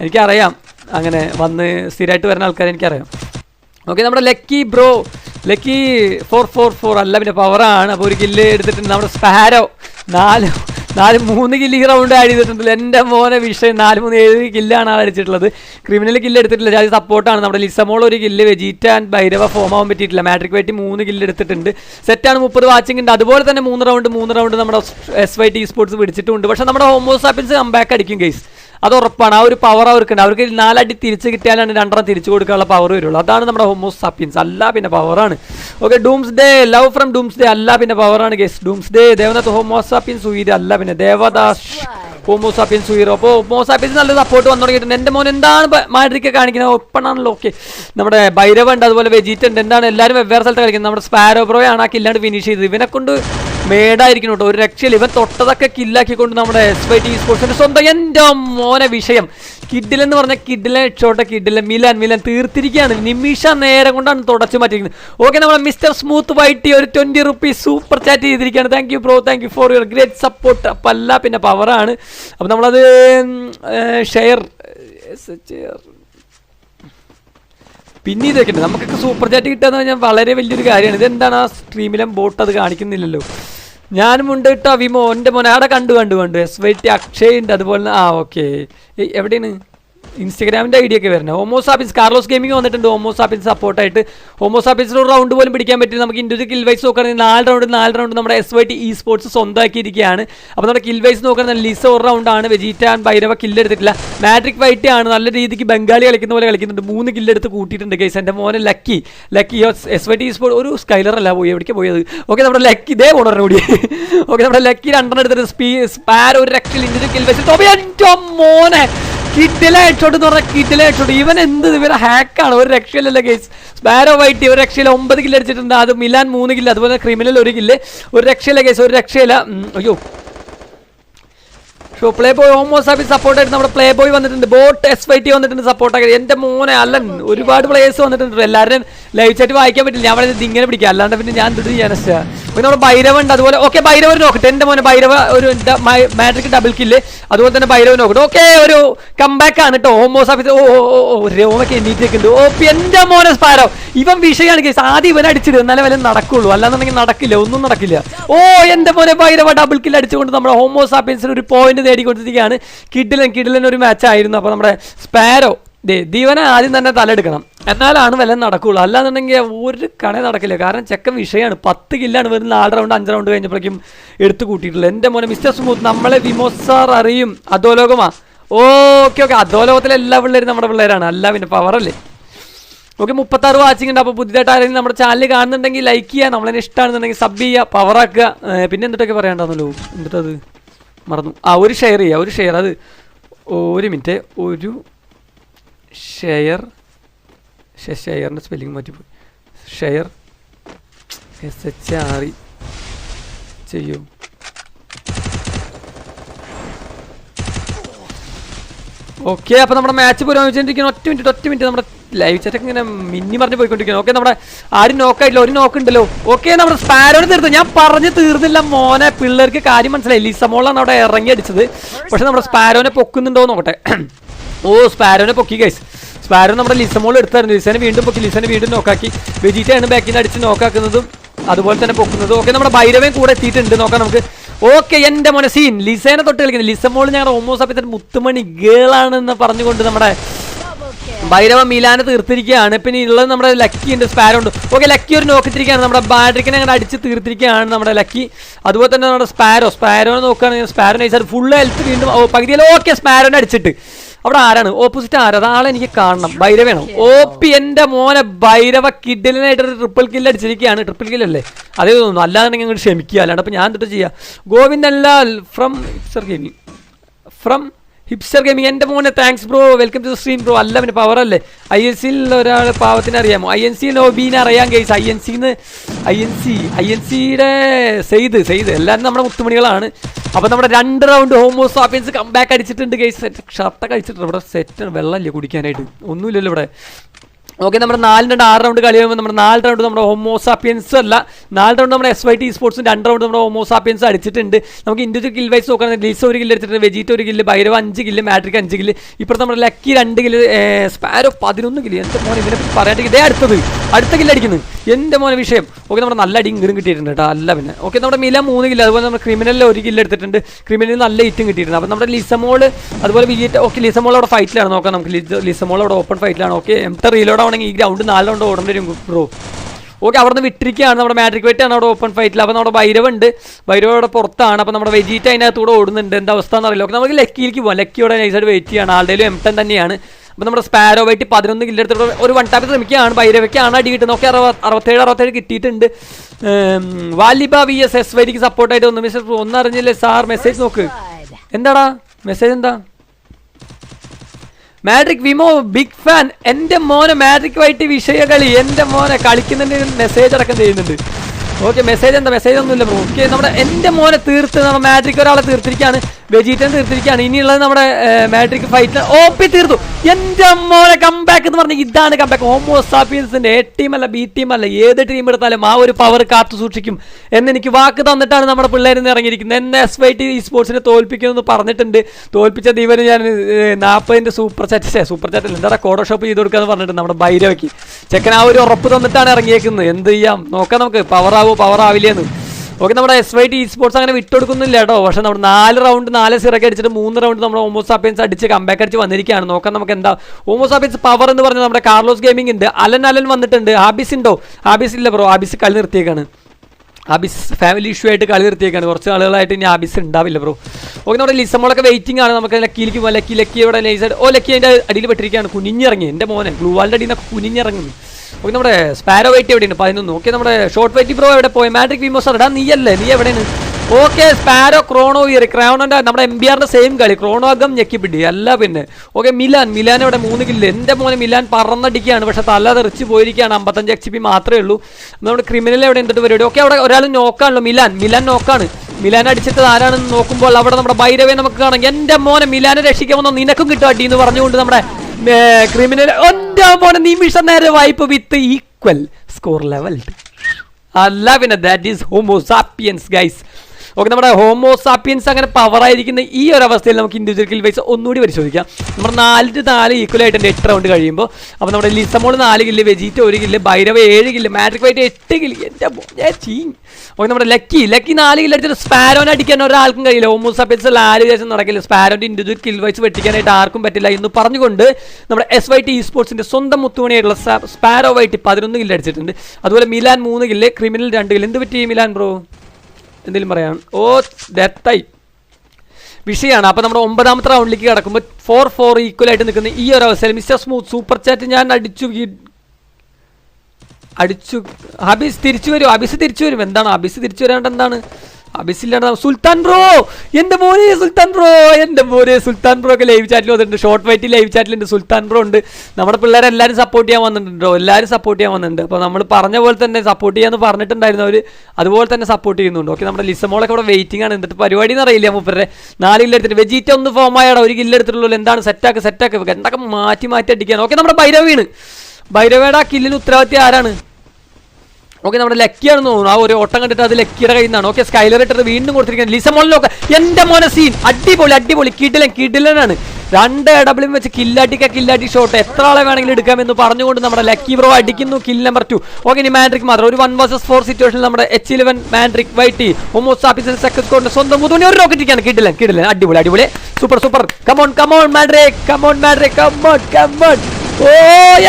എനിക്കറിയാം. അങ്ങനെ വന്ന് സ്ഥിരമായിട്ട് വരുന്ന ആൾക്കാരെ എനിക്കറിയാം. ഓക്കെ നമ്മുടെ Lucky bro. Lucky four four four. അല്ല പിന്നെ പവറാണ് അപ്പോൾ ഒരു കില്ല് എടുത്തിട്ടുണ്ട്. നമ്മുടെ സ്പാരോ. നാല് നാല് മൂന്ന് കില്ല് റൗണ്ട് ആഡ് ചെയ്തിട്ടുണ്ടല്ലോ. എന്റെ മോനെ വിഷയം നാല് മൂന്ന് ഏഴ് കില്ലാണ് ആൾ അടിച്ചിട്ടുള്ളത്. ക്രിമിനൽ കില്ല് എടുത്തിട്ടില്ല. ജാതി സപ്പോർട്ടാണ് നമ്മുടെ ലിസമോൾ ഒരു kill Vegeta and Bhairava form ആവാൻ പറ്റിയിട്ടില്ല. മാട്രിക് വെറ്റി മൂന്ന് കില്ല് എടുത്തിട്ടുണ്ട്. സെറ്റാണ് മുപ്പത് വാച്ചിങ് ഉണ്ട്. അതുപോലെ തന്നെ മൂന്ന് റൗണ്ട് മൂന്ന് റൗണ്ട് നമ്മുടെ എസ് വൈ ടി സ്പോർട്സ് പിടിച്ചിട്ടുണ്ട് പക്ഷേ നമ്മുടെ ഹോമോസാപ്പിൻസ് കമ്പാക്ക് അടിക്കും ഗൈസ് അത് ഉറപ്പാണ്. ആ ഒരു പവർ അവർക്കുണ്ട്. അവർക്ക് നാലടി തിരിച്ച് കിട്ടിയാലാണ് രണ്ടെണ്ണം തിരിച്ചു കൊടുക്കാനുള്ള പവർ വരുള്ളൂ. അതാണ് നമ്മുടെ ഹോമോസ് സാപ്പിയൻസ് അല്ല പിന്നെ പവറാണ് okay doomsday love from doomsday അല്ല പിന്നെ പവറാണ് guess doomsday Devanath Homo sapiens ഉയര്. അല്ല പിന്നെ ദേവദാസ് ഹോമോസാപ്പിയൻസ് ഉയരും. അപ്പോൾ ഹോമോസാപ്പിയൻസ് നല്ല സപ്പോർട്ട് വന്നു തുടങ്ങിയിട്ടുണ്ട്. എന്റെ മോൻ എന്താണ് മാഡ്രിക്ക് കാണിക്കുന്നത്? ഒപ്പണാണല്ലോ ഓക്കെ നമ്മുടെ ഭൈരവ ഉണ്ട് അതുപോലെ വെജിറ്റ് ഉണ്ട്. എന്താണ്? എല്ലാവരും വെവ്വേറെ സ്ഥലത്ത് കളിക്കുന്നത്. നമ്മുടെ സ്പാരോ ബ്രോയാണ് ആ കില്ലാണ്ട് ഫിനിഷ് ചെയ്തത്. ഇവനെ കൊണ്ട് മേടായിരിക്കണം കേട്ടോ. ഒരു രക്ഷയില്ല ഇവൻ തൊട്ടതൊക്കെ കില്ലാക്കിക്കൊണ്ട് നമ്മുടെ എസ് വൈ ടി സ്പോർട്സിന്റെ സ്വന്തം എന്റെ മോനെ വിഷയം. കിഡിൽ എന്ന് പറഞ്ഞ കിഡിലെ ഷോട്ടെ കിഡിലെ മിലാൻ മിലാൻ തീർത്തിരിക്കുകയാണ്. നിമിഷ നേരം കൊണ്ടാണ് തുടച്ചു മാറ്റിയിരിക്കുന്നത്. ഓക്കെ നമ്മുടെ മിസ്റ്റർ സ്മൂത്ത് വൈറ്റി ഒരു ട്വന്റി റുപ്പീസ് സൂപ്പർ ചാറ്റ് ചെയ്തിരിക്കുകയാണ്. Thank you bro thank you for your great support അപ്പം അല്ല പിന്നെ പവറാണ് അപ്പം നമ്മളത് ഷെയർ പിന്നെ ഇതൊക്കെ ഉണ്ട് നമുക്കൊക്കെ സൂപ്പർ ചാറ്റ് കിട്ടുക എന്ന് പറഞ്ഞാൽ വളരെ വലിയൊരു കാര്യമാണ്. ഇതെന്താണ് ആ സ്ട്രീമിലെ ബോട്ട് അത് കാണിക്കുന്നില്ലല്ലോ. ഞാനും ഉണ്ട് കേട്ടോ വിമോ എന്റെ മോനെ. അവിടെ കണ്ടു കണ്ടു കണ്ടു. എസ് വൈ ടി അക്ഷയ് ഉണ്ട്. അതുപോലെ ആ ഓക്കെ എവിടെയാണ്? ഇൻസ്റ്റഗ്രാമിന്റെ ഐഡിയ ഒക്കെ വരുന്നത് ഹോമോസാപ്പിൻസ് കാർലോസ് ഗെയിമിംഗ് വന്നിട്ടുണ്ട്. ഹോമോസാപ്പിൻസ് സപ്പോർട്ടായിട്ട് ഹോമോസാപ്പിൻസിന് ഒരു റൗണ്ട് പോലും പിടിക്കാൻ പറ്റില്ല. നമുക്ക് ഇൻഡിവിജ്വൽ കിൽ വൈസ് നോക്കുകയാണെങ്കിൽ നാല് റൗണ്ട് നാല് റൗണ്ട് നമ്മുടെ S Y T E sports സ്വന്തമാക്കിയിരിക്കുകയാണ്. അപ്പോൾ നമ്മുടെ കിൽ വൈസ് നോക്കുകയാണെങ്കിൽ ലിസ ഒരു റൗണ്ടാണ് വെജീറ്റ ആൻഡ് ഭൈരവ കില്ലെടുത്തിട്ടില്ല മാട്രിക് വൈറ്റ് ആണ്. നല്ല രീതിക്ക് ബംഗാളി കളിക്കുന്ന പോലെ കളിക്കുന്നുണ്ട്. മൂന്ന് കില്ലെടുത്ത് കൂട്ടിയിട്ടുണ്ട് കേസ് എന്റെ മോനെ Lucky Lucky S Y T E sports ഒരു സ്കൈലർ അല്ല പോയി. എവിടേക്ക് പോയത്? ഓക്കെ നമ്മുടെ ലക്കി ഇതേ പോണറിന് കൂടി. ഓക്കെ നമ്മുടെ ലക്കി രണ്ടെണ്ണം എടുത്തിട്ട് സ്പീ സ്പാർ ഒരു രക്ഷയിൽ ഇൻഡിവിജ്വൽ കിൽ വൈസ് മോനെ. കിഡിലെ ഹെഡ്ഷോട്ട് എന്ന് പറഞ്ഞാൽ കിറ്റിലെ ഹെഡ്ഷോട്ട് ഇവൻ എന്ത് ഇവരെ ഹാക്കാണ് ഒരു രക്ഷയില്ലല്ലോ കേസ് സ്പാരോ വൈറ്റ് ഒരു രക്ഷയില്ല. ഒമ്പത് കില്ല് അടിച്ചിട്ടുണ്ട്. അത് മിലാൻ മൂന്ന് കില്ല് അതുപോലെ ക്രിമിനൽ ഒരു കില്ല് ഒരു രക്ഷയില്ല കേസ് ഒരു രക്ഷയില്ല. അയ്യോ. ഷോ പ്ലേ ബോയ് ഹോമോസാബി സപ്പോർട്ട് ആയിട്ട് നമ്മുടെ പ്ലേ ബോയ് വന്നിട്ടുണ്ട്. ബോട്ട് എസ് വൈ ടി വന്നിട്ടുണ്ട് സപ്പോർട്ട് ആക്കി. എന്റെ മോനെ അല്ലൻ ഒരുപാട് പ്ലേയേഴ്സ് വന്നിട്ടുണ്ട്. എല്ലാവരും ലൈവ് ചാറ്റ് വായിക്കാൻ പറ്റില്ല. ഞാൻ പറയുന്നത് ഇങ്ങനെ പിടിക്കുക അല്ലാണ്ട് പിന്നെ ഞാൻ ദുഡ് ചെയ്യാൻ പിന്നെ നമ്മുടെ ഭൈരവ ഉണ്ട്. അതുപോലെ ഓക്കെ ഭൈരവ നോക്കട്ടെ. എന്റെ മോനെ ഭൈരവ ഒരു മാട്രിക് ഡബിൾ കില്ല് അതുപോലെ തന്നെ ഭൈരവ നോക്കട്ടെ. ഓക്കെ ഒരു കംബാക്ക് ആണ് കേട്ടോ ഹോമോസ് ഓ ഓ ഓ രോമൊക്കെ എണ്ണീറ്റേക്കുണ്ട് ഓ എന്റെ മോനെ സ്പാരോ ഇവൻ വിഷയമാണ് കേസ് ആദ്യം ഇവൻ അടിച്ചിട്ട് എന്നാലേ വല്ല നടക്കുള്ളൂ. അല്ലാന്നുണ്ടെങ്കിൽ നടക്കില്ല. ഒന്നും നടക്കില്ല. ഓ എന്റെ മോനെ ഭൈരവ ഡബിൾ കില്ല് അടിച്ചുകൊണ്ട് നമ്മുടെ ഹോമോസാപ്പിയൻസിന് ഒരു പോയിന്റ് നേടിക്കൊണ്ടിരിക്കുകയാണ് കിഡിലൻ കിഡിലൻ ഒരു മാച്ച് ആയിരുന്നു. അപ്പോൾ നമ്മുടെ സ്പാരോ ദീവനെ ആദ്യം തന്നെ തലെടുക്കണം എന്നാലാണ് വല്ലതും നടക്കുള്ളൂ. അല്ലാന്നുണ്ടെങ്കിൽ ഒരു കണേ നടക്കില്ല. കാരണം ചെക്കൻ വിഷയമാണ് പത്ത് കില്ലാണ് വരുന്ന നാല് റൗണ്ട് അഞ്ച് റൗണ്ട് കഴിഞ്ഞപ്പോഴേക്കും എടുത്തു കൂട്ടിയിട്ടുള്ളത്. എന്റെ മോനെ മിസ്റ്റർ സ്മൂത്ത് നമ്മളെ വിമോസ് സാർ അറിയും. അധോലോകമാ. Okay okay. അധോലോകത്തിലെ എല്ലാ പിള്ളേരും നമ്മുടെ പിള്ളേരാണ്. അല്ല പിന്നെ പവറല്ലേ ഓക്കെ മുപ്പത്താറ് വാച്ചിങ് ഉണ്ട്. അപ്പോൾ പുതിയതായിട്ട് ആരെങ്കിലും നമ്മുടെ ചാനൽ കാണുന്നുണ്ടെങ്കിൽ ലൈക്ക് ചെയ്യുക. നമ്മളെ ഇഷ്ടമാണെന്നുണ്ടെങ്കിൽ സബ് ചെയ്യുക പവറാക്കുക പിന്നെ എന്തിട്ടൊക്കെ പറയാണ്ടാന്നല്ലോ എന്നിട്ടത് മറന്നു. ആ ഒരു ഷെയർ ചെയ്യുക ഒരു ഷെയർ അത് ഒരു മിനിറ്റ് ഒരു ഷെയർ. ഷെയറിന്റെ spelling മാറ്റിപ്പോയി. Share. S H R E ചെയ്യൂ. ഓക്കെ അപ്പോൾ നമ്മുടെ മാച്ച് പുരോഗമിച്ചുകൊണ്ടിരിക്കുന്നു ഒറ്റ മിനിറ്റ് ഒറ്റ മിനിറ്റ് നമ്മുടെ ലൈവ് ചാറ്റ് ഇങ്ങനെ മിന്നി പറഞ്ഞ് പോയിക്കൊണ്ടിരിക്കുന്നു. ഓക്കെ നമ്മുടെ ആരും നോക്കായിട്ടില്ല ഒരു നോക്കുണ്ടല്ലോ ഓക്കെ നമ്മുടെ സ്പാരോട് തീർന്നു ഞാൻ പറഞ്ഞ് തീർന്നില്ല മോനെ. പിള്ളേർക്ക് കാര്യം മനസ്സിലായി. ലിസമോളാണ് അവിടെ ഇറങ്ങി അടിച്ചത്. പക്ഷെ നമ്മുടെ സ്പാരോനെ പൊക്കുന്നുണ്ടോ നോക്കട്ടെ. ഓ സ്പാരോനെ പൊക്കി ഗൈസ് സ്പാരോ നമ്മുടെ ലിസമോൾ എടുത്തായിരുന്നു. ലിസനെ വീണ്ടും പൊക്കി ലിസനെ വീണ്ടും നോക്കാക്കി വെജിറ്റയാണ് ബാക്കിൽ നിന്ന് അടിച്ച് നോക്കാക്കുന്നതും അതുപോലെ തന്നെ പൊക്കുന്നതും. ഓക്കെ നമ്മുടെ ഭൈരവൻ കൂടെ എത്തിയിട്ടുണ്ട്. നോക്കാം നമുക്ക്. ഓക്കെ എന്റെ മോനെ സീൻ ലിസേനെ തൊട്ട് കളിക്കുന്നത്. ലിസമോൾ ഞങ്ങളുടെ ഓമോസ് അപ്പത്തിന് മുത്തുമണി ഗേളാണെന്ന് പറഞ്ഞുകൊണ്ട് നമ്മുടെ ഭൈരവ മിലാനെ തീർത്തിരിക്കുകയാണ്. പിന്നെ ഉള്ളത് നമ്മുടെ ലക്കി ഉണ്ട് സ്പാരോ ഉണ്ട്. ഓക്കെ ലക്കി ഒരു നോക്കിത്തിരിക്കുകയാണ് നമ്മുടെ ബാഡ്രിക്കിനെ അങ്ങനെ അടിച്ച് തീർത്തിരിക്കുകയാണ് നമ്മുടെ ലക്കി. അതുപോലെ തന്നെ നമ്മുടെ സ്പാരോ. സ്പാരോനെ നോക്കുകയാണെങ്കിൽ സ്പാരോ നൈസ് ഫുൾ ഹെൽത്ത് വീണ്ടും പകുതിയിൽ ഓക്കെ സ്പാരോനെ അടിച്ചിട്ട്. അവിടെ ആരാണ്? ഓപ്പോസിറ്റ് ആരാ? അതാളെ എനിക്ക് കാണണം. ഭൈരവേണം ഓ പി എന്റെ മോനെ ഭൈരവ കിഡിലിനായിട്ട് ട്രിപ്പിൾ കിൽ അടിച്ചിരിക്കുകയാണ്. ട്രിപ്പിൾ കിൽ അല്ലേ? അതേ തോന്നുന്നു. അല്ലാതെ അങ്ങോട്ട് ക്ഷമിക്കുക. അല്ലാണ്ട് അപ്പൊ ഞാൻ എന്തിട്ട് ചെയ്യാം? ഗോവിന്ദല്ല from sir from hipster gaming എന്റെ മോനെ thanks bro welcome to stream bro അല്ല പിന്നെ പവർ അല്ലേ? ഐ എൻ സിയിൽ ഒരാൾ പാവത്തിന് അറിയാമോ? ഐ എൻ സി നോബീനെ അറിയാൻ case I N Sindh I N C I N സിയുടെ സെയ്ത് സെയ്ത് എല്ലാവരും നമ്മുടെ മുത്തുമണികളാണ്. അപ്പോൾ നമ്മുടെ രണ്ട് റൗണ്ട് ഹോമോസാപ്പിയൻസ് കംബാക്ക് അടിച്ചിട്ടുണ്ട് കേസ് ഷർട്ടൊക്കെ അടിച്ചിട്ടുണ്ട്. ഇവിടെ സെറ്റ് വെള്ളമില്ല കുടിക്കാനായിട്ട്? ഒന്നുമില്ലല്ലോ ഇവിടെ. ഓക്കെ നമ്മുടെ നാല് രണ്ട് ആറ് റൗണ്ട് കളി വരുമ്പോൾ നമ്മുടെ നാല് റൗണ്ട് നമ്മുടെ ഹോമോസാപ്പിയൻസ് അല്ല. നാല് റൗണ്ട് നമ്മുടെ എസ് വൈ ടി സ്പോർട്സും രണ്ട് റൗണ്ട് നമ്മുടെ ഹോമോസാപ്പിയൻസ് അടിച്ചിട്ടുണ്ട്. നമുക്ക് ഇൻഡിവിജ്വൽ കിൽ വൈസ് നോക്കുകയാണെങ്കിൽ ലിസ ഒരു കില്ല് എടുത്തിട്ടുണ്ട് വെജിറ്റ ഒരു കില്ല് ഭൈരവ അഞ്ച് കില്ല് മാട്രിക് അഞ്ച് കില്ല് ഇപ്പോഴത്തെ നമ്മുടെ ലക്കി രണ്ട് കില്ല് സ്പാരോ പതിനൊന്ന് കില്ല് എന്റെ മോനെ പറ്റി പറയാണ്ട് ഇതേ അടുത്തത്. അടുത്ത കില്ല് അടിക്കുന്നത് എന്റെ മോനെ വിഷയം. ഓക്കെ നമ്മുടെ നല്ല അടി ഇങ്ങനും കിട്ടിയിട്ടുണ്ട് കേട്ടോ. അല്ല പിന്നെ. ഓക്കെ നമ്മുടെ മില മൂന്ന് കില്ല് അതുപോലെ നമ്മുടെ ക്രിമിനലിൽ ഒരു കില്ല് എടുത്തിട്ടുണ്ട്. ക്രിമിനലിൽ നല്ല ഇറ്റും കിട്ടിയിട്ടുണ്ട്. അപ്പോൾ നമ്മുടെ ലിസമോൾ അതുപോലെ വിജിറ്റ് ഓക്കെ ലിസമോൾ അവിടെ ഫൈറ്റിലാണ് നോക്കാം നമുക്ക്. ലിസ- ലിസമോൾ അവിടെ ഓപ്പൺ ഫൈറ്റിലാണ് ഓക്കെ എംട്ടർ റീലോഡ് ആവണമെങ്കിൽ ഈ ഗ്രൗണ്ട് നാല് റൗണ്ട് ഓടേണ്ടി വരും ബ്രോ ഓക്കെ അവിടെ നിന്ന് വിട്ടിരിക്കുകയാണ് നമ്മുടെ മാട്രിക് വെയിറ്റാണ് അവിടെ ഓപ്പൺ ഫൈറ്റിൽ അപ്പോൾ നമ്മുടെ ഭൈരവ് ഉണ്ട്. ഭൈരവ് അവിടെ പുറത്താണ്. അപ്പോൾ നമ്മുടെ വെജീറ്റ് അതിനകത്തൂടെ ഓടുന്നുണ്ട്. എന്താ അവസ്ഥ എന്നറിയില്ല. ഓക്കെ നമുക്ക് ലക്കിയിലേക്ക് പോകാം ലക്കിയോടെ നൈസായിട്ട് വെയിറ്റ് ചെയ്യാണ്. ആളുടെയിലും എം ടെൻ തന്നെയാണ്. അപ്പോൾ നമ്മുടെ സ്പാരോ വൈറ്റ് പതിനൊന്ന് കില്ല് എടുത്തിട്ട് ഒരു വൺ ടാപ്പ് ശ്രമിക്കുകയാണ്. ഭൈരവയ്ക്കാണ് അടി കിട്ടുന്നത്. ഓക്കെ അറുപത് അറുപത്തേഴ് അറുപത്തേഴ് കിട്ടിയിട്ടുണ്ട്. വാലിബ വി എസ് എസ് വൈക്ക് സപ്പോർട്ടായിട്ട് ഒന്ന് മിസ്റ്റർ ഒന്നറിഞ്ഞില്ലേ? സാർ മെസ്സേജ് നോക്ക്. എന്താടാ? മെസ്സേജ് എന്താ? മാട്രിക് വിമോ ബിഗ് ഫാൻ എന്റെ മോനെ മാഡ്രിക് വൈറ്റ് വിഷയകളി എന്റെ മോനെ കളിക്കുന്നതിന് മെസ്സേജ് അടക്കം ചെയ്യുന്നുണ്ട്. ഓക്കെ മെസ്സേജ് എന്താ? മെസ്സേജ് ഒന്നുമില്ല ബ്രോ ഓക്കെ നമ്മുടെ എന്റെ മോനെ തീർത്ത് നമ്മുടെ മാഡ്രിക് ഒരാളെ തീർത്തിരിക്കുകയാണ്. വെജീറ്റൻ തീർത്തിരിക്കുകയാണ്. ഇനിയുള്ളത് നമ്മുടെ മാട്രിക് ഫൈറ്റ് ഓ പി തീർത്തു. എന്റെ മോനെ കംബാക്ക് എന്ന് പറഞ്ഞാൽ ഇതാണ് കംബാക്ക് ഹോമോസാപ്പിയൻസിന്റെ എ ടീം അല്ല ബി ടീം അല്ല ഏത് ടീം എടുത്താലും ആ ഒരു പവർ കാത്തു സൂക്ഷിക്കും എന്ന് എനിക്ക് വാക്ക് തന്നിട്ടാണ് നമ്മുടെ പിള്ളേരിൽ നിന്ന് ഇറങ്ങിയിരിക്കുന്നത്. എന്നെ എസ് വൈ ടി സ്പോർട്സിനെ തോൽപ്പിക്കുമെന്ന് പറഞ്ഞിട്ടുണ്ട്. തോൽപ്പിച്ച ദീപന് ഞാൻ നാൽപ്പതിന്റെ സൂപ്പർ ചാറ്റ് സൂപ്പർ ചാറ്റിൽ എന്താ കോഡോ ഷോപ്പ് ചെയ്ത് കൊടുക്കാന്ന് പറഞ്ഞിട്ട് നമ്മുടെ ഭൈരവയ്ക്ക്. ചെക്കൻ ആ ഒരു ഉറപ്പ് തന്നിട്ടാണ് ഇറങ്ങിയേക്കുന്നത്. എന്ത് ചെയ്യാം? നോക്കാം നമുക്ക്. പവർ ആവോ? പവർ ആവില്ലേന്ന്. ഓക്കെ നമ്മുടെ എസ് വൈ ടി സ്പോർട്സ് അങ്ങനെ വിട്ടുകൊടുക്കുന്നില്ല കേട്ടോ. പക്ഷെ നമ്മുടെ നാല് റൗണ്ട് നാല് സിറൊക്കെ അടിച്ചിട്ട് മൂന്ന് റൗണ്ട് നമ്മുടെ ഹോമോസാപ്പിയൻസ് അടിച്ച് കമ്പാക്ക് അടിച്ച് വന്നിരിക്കുകയാണ്. നോക്കാം നമുക്ക് എന്താ. ഹോമോസാപ്പിയൻസ് പവർ എന്ന് പറഞ്ഞാൽ നമ്മുടെ കാർലോസ് ഗെയിമിംഗ് ഉണ്ട്. അലൻ അലൻ വന്നിട്ടുണ്ട്. ആബിസ് ഉണ്ടോ? ആബിസ് ഇല്ല ബ്രോ ആബിസ് കളി നിർത്തിയേക്കാണ്. ആബിസ് ഫാമിലി ഇഷ്യൂ ആയിട്ട് കളി നിർത്തിയേക്കാണ്. കുറച്ച് ആളുകളായിട്ട് ഇനി ആബിസ് ഉണ്ടാവില്ല ബ്രോ ഓക്കെ നമ്മുടെ ലിസമോളൊക്കെ വെയിറ്റിംഗ് ആണ്. നമുക്ക് ലക്കിയിലേക്ക് പോകാം ലക്കി ലക്കി ഇവിടെ നൈസ് ഓ ലക്കി അതിന്റെ അടിയിൽ പെട്ടിരിക്കുകയാണ്. കുനിഞ്ഞിറങ്ങി. എന്റെ മോനെ ഗ്ലൂവാലിന്റെ അടിയിൽ നിന്നൊക്കെ കുനിഞ്ഞിറങ്ങുന്നു. ഓക്കെ നമ്മുടെ സ്പാരോ വൈറ്റ് എവിടെയുണ്ട്? പതിനൊന്ന് ഓക്കെ നമ്മുടെ ഷോർട്ട് വൈറ്റ് പ്രോ എവിടെ പോയി? മാട്രിക് വിമോസ് എടാ നീയല്ലേ നീ എവിടെയാണ്? ഓക്കെ സ്പാരോ ക്രോണോ ഇയർ ക്രോണോന്റെ നമ്മുടെ എം ബി ആറിന്റെ സെയിം കളി. ക്രോണോ അകം ഞെക്കിപ്പിടി. അല്ല പിന്നെ. Okay Milan. മിലാൻ ഇവിടെ മൂന്ന് കില്ല് എന്റെ മോനെ മിലാൻ പറന്നടിക്കുകയാണ്. പക്ഷെ തല തെറിച്ച് പോയിരിക്കുകയാണ്. അമ്പത്തഞ്ച് എക്സ് പി മാത്രമേ ഉള്ളൂ. നമ്മുടെ ക്രിമിനൽ എവിടെ എന്തിട്ട് പരിപാടി? ഓക്കെ അവിടെ ഒരാൾ നോക്കാണല്ലോ മിലാൻ. മിലാൻ നോക്കാണ് മിലാൻ അടിച്ചിട്ട് ആരാണെന്ന് നോക്കുമ്പോൾ അവിടെ നമ്മുടെ ഭൈരവെ നമുക്ക് കാണാം. എന്റെ മോനെ മിലാനെ രക്ഷിക്കാൻ രക്ഷിക്കാമെന്നോ നിനക്കും കിട്ടും അടി എന്ന് പറഞ്ഞുകൊണ്ട് നമ്മുടെ ക്രിമിനൽ എന്റെ മോനെ നിമിഷം നേരെ വായ്പ വിത്ത് ഈക്വൽ സ്കോർ ലെവൽ അല്ല പിന്നെ that is Homo Sapiens guys okay നമ്മുടെ ഹോമോസാപ്പിയൻസ് അങ്ങനെ പവർ ആയിരിക്കുന്ന ഈ ഒരു അവസ്ഥയിൽ നമുക്ക് ഇൻഡിവിജ്വൽ കിൽ വൈസ് ഒന്നുകൂടി പരിശോധിക്കാം. നമ്മുടെ നാല് നാല് ഈക്വൽ ആയിട്ടുണ്ട് എട്ട് റൗണ്ട് കഴിയുമ്പോൾ അപ്പോൾ നമ്മുടെ ലിസമോൾ നാല് കില്ല് വെജീറ്റ് ഒരു കില്ല് ഭൈരവ ഏഴ് കില്ല് മാട്രിക് വൈറ്റ് എട്ട് കില്ല് എന്റെ മോനെ ചീ ഓക്കെ നമ്മുടെ ലക്കി ലക്കി നാല് കില്ല് അടിച്ചിട്ട് സ്പാരോനെ അടിക്കാൻ ഒരാൾക്കും കഴിയില്ല. ഹോമോസാപ്പിയൻസ് ആര് ശേഷം നടക്കില്ല. സ്പാരോന്റെ ഇൻഡിവിജ്വൽ കിൽ വൈസ് വെട്ടിക്കാനായിട്ട് ആർക്കും പറ്റില്ല എന്ന് പറഞ്ഞുകൊണ്ട് നമ്മുടെ എസ് വൈ ടി സ്പോർട്സിന്റെ സ്വന്തം മുത്തുമണിയായിട്ടുള്ള സ്പാരോ വൈറ്റ് പതിനൊന്ന് കില്ല് അടിച്ചിട്ടുണ്ട്. അതുപോലെ മിലാൻ മൂന്ന് കില്ല് ക്രിമിനൽ രണ്ട് കില്ല് എന്ത് പറ്റി മിലാൻ ബ്രോ? എന്തെങ്കിലും പറയാം. ഓ ഡെത്തായി വിഷയമാണ് അപ്പോൾ നമ്മുടെ ഒമ്പതാമത്തെ റൗണ്ടിലേക്ക് കിടക്കുമ്പോൾ ഫോർ ഫോർ ഈക്വൽ ആയിട്ട് നിൽക്കുന്ന ഈ ഒരു അവസരം മിസ്റ്റർ സ്മൂത്ത് സൂപ്പർ ചാറ്റ് ഞാൻ അടിച്ചു അടിച്ചു ഹബീസ് തിരിച്ചു വരും. ഹബീസ് തിരിച്ചു വരും. എന്താണ്? ഹബീസ് തിരിച്ചു വരാണ്ട് എന്താണ്? ഹബീസ് സുൽത്താൻ ബ്രോ എന്റെ മോനെ സുൽത്താൻ ബ്രോ എന്റെ മോനെ സുൽത്താൻ ബ്രോ ഒക്കെ ലൈവ് ചാറ്റിൽ വന്നിട്ടുണ്ട്. ഷോർട്ട് വൈറ്റ് ലൈവ് ചാറ്റിലുണ്ട് സുൽത്താൻ ബ്രോ ഉണ്ട്. നമ്മുടെ പിള്ളേരെ എല്ലാവരും സപ്പോർട്ട് ചെയ്യാൻ വന്നിട്ടുണ്ടോ എല്ലാവരും സപ്പോർട്ട് ചെയ്യാൻ വന്നിട്ടുണ്ട്. അപ്പോൾ നമ്മൾ പറഞ്ഞ പോലെ തന്നെ സപ്പോർട്ട് ചെയ്യാന്ന് പറഞ്ഞിട്ടുണ്ടായിരുന്നു അവർ അതുപോലെ തന്നെ സപ്പോർട്ട് ചെയ്യുന്നുണ്ട്. ഓക്കെ നമ്മുടെ ലിസമോളൊക്കെ ഇവിടെ വെയിറ്റിംഗ് ആണ്. എന്നിട്ട് പരിപാടി അറിയില്ല മൂപ്പരെ നാല് കില്ല് എടുത്തിട്ട്. വെജീറ്റ ഒന്ന് ഫോം ആയടാ. ഒരു കില്ല് എടുത്തിട്ടുള്ളൂ. എന്താണ്? സെറ്റാക്ക് സെറ്റാക്ക് എന്തൊക്കെ മാറ്റി മാറ്റി അടിക്കാൻ? ഓക്കെ നമ്മുടെ ഭൈരവീണ് ഭൈരവയുടെ ആ കില്ലിന് ഉത്തരവാദിത്തം ആരാണ്? ഓക്കെ നമ്മുടെ ലക്കിയാണെന്ന് തോന്നുന്നു. ആ ഒരു ഓട്ടം കണ്ടിട്ട് അത് ലക്കിയുടെ കയ്യിൽ നിന്നാണ്. ഓക്കെ സ്കൈലർ ഇട്ടത് വീണ്ടും കൊടുത്തിരിക്കുന്നത് ലിസമോളിൽ നോക്കാം. എന്റെ മോനെ സീൻ അടിപൊളി അടിപൊളി. കിടിലൻ കിടിലനാണ്. രണ്ട് ഡബിളും വെച്ച് കില്ലാട്ടിക്ക കില്ലാട്ടി ഷോട്ട് എത്ര ആളെ വേണമെങ്കിലും എടുക്കാമെന്ന് പറഞ്ഞുകൊണ്ട് നമ്മുടെ ലക്കി ബ്രോ അടിക്കുന്നു. കിൽ നമ്പർ ടു ഓക്കെ ഇനി മാൻഡ്രിക് മാത്രം. ഒരു വൺ വേഴ്സസ് ഫോർ സിറ്റുവേഷനിൽ നമ്മുടെ എച്ച് ഇലവൻ മാൻഡ്രിക് വൈറ്റി ഹോമോസാപ്പിസ് സെക്കൻഡ് സ്കോറിന്റെ സ്വന്തം മുതുവിനെ ഒരു റോക്കറ്റിക്കാണ് കിട്ടില്ല കിട്ടില്ല അടിപൊളി അടിപൊളി. Super super come on come on Mandrake come on Mandrake come on come on ഓ